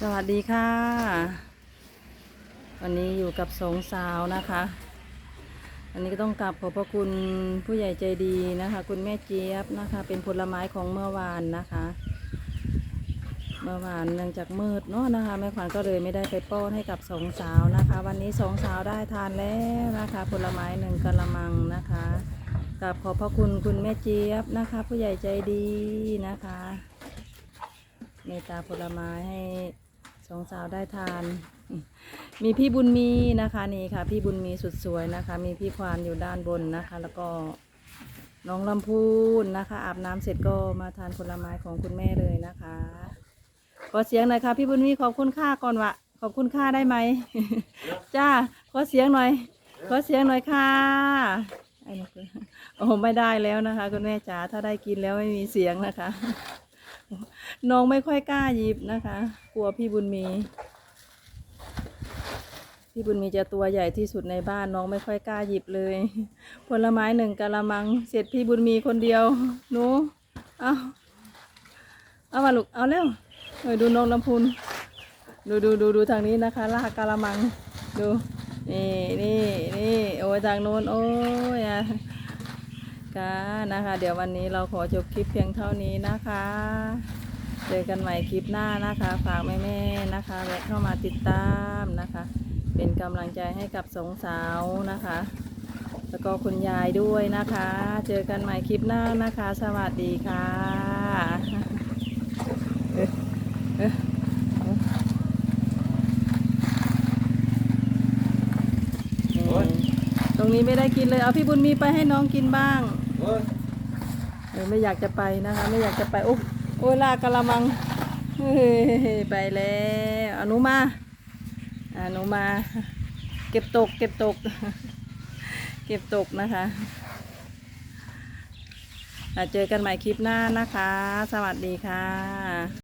สวัสดีค่ะ วันนี้อยู่กับสองสาวนะคะวันนี้ก็ต้องกลับขอบพระคุณผู้ใหญ่ใจดีนะคะ คุณแม่เจี๊ยบนะคะ เป็นผลไม้ของเมื่อวานนะคะ เมื่อวานเนื่องจากมืดเนาะนะคะแม่ขวัญก็เลยไม่ได้ไปป้อนให้กับสองสาวนะคะ วันนี้สองสาวได้ทานแล้วนะคะ ผลไม้หนึ่งกะละมังนะคะกับขอบพระคุณคุณแม่เจี๊ยบนะคะ ผู้ใหญ่ใจดีนะคะเมตตาผลไม้ให้ สองสาวได้ทาน มีพี่บุญมีนะคะนี่ค่ะ พี่บุญมีสุดสวยนะคะ มีพี่ควานอยู่ด้านบนนะคะ แล้วก็น้องลำพูนนะคะ อาบน้ำเสร็จก็มาทานผลไม้ของคุณแม่เลยนะคะขอเสียงหน่อยค่ะพี่บุญมีขอบคุณค่าก่อนวะขอบคุณค่าได้ไหมจ้าขอเสียงหน่อยขอเสียงหน่อยค่ะโอ้ไม่ได้แล้วนะคะ คุณแม่จ๋าถ้าได้กินแล้วไม่มีเสียงนะคะ น้องไม่ค่อยกล้าหยิบนะคะ กลัวพี่บุญมี พี่บุญมีจะตัวใหญ่ที่สุดในบ้านน้องไม่ค่อยกล้าหยิบเลย ผลไม้หนึ่งกะละมัง เสร็จพี่บุญมีคนเดียวหนูเอาเอามาลูกเอาเร็วเออดูน้องลำพูนดูดูดูดูทางนี้นะคะ ลากกะละมังดูนี่นี่นี่โอ้ยทางโน้นโอ้ยอะ คะนะคะ เดี๋ยววันนี้เราขอจบคลิปเพียงเท่านี้นะคะ เจอกันใหม่คลิปหน้านะคะ ฝากแม่ๆนะคะแวะเข้ามาติดตามนะคะ เป็นกำลังใจให้กับสองสาวนะคะ แล้วก็คุณยายด้วยนะคะ เจอกันใหม่คลิปหน้านะคะ สวัสดีค่ะเอ๊ะเอ๊ะนี่ต รงนี้ไม่ได้กินเลย เอาพี่บุญมีไปให้น้องกินบ้างโอ้ยเออไม่อยากจะไปนะคะ ไม่อยากจะไปโอ้โอ้ยลากกะละมังเฮ้ยไปแล้วเอาหนูมาอ่าหนูมา เก็บตก เก็บตก เก็บตกนะคะอะเจอกันใหม่คลิปหน้านะคะ สวัสดีค่ะ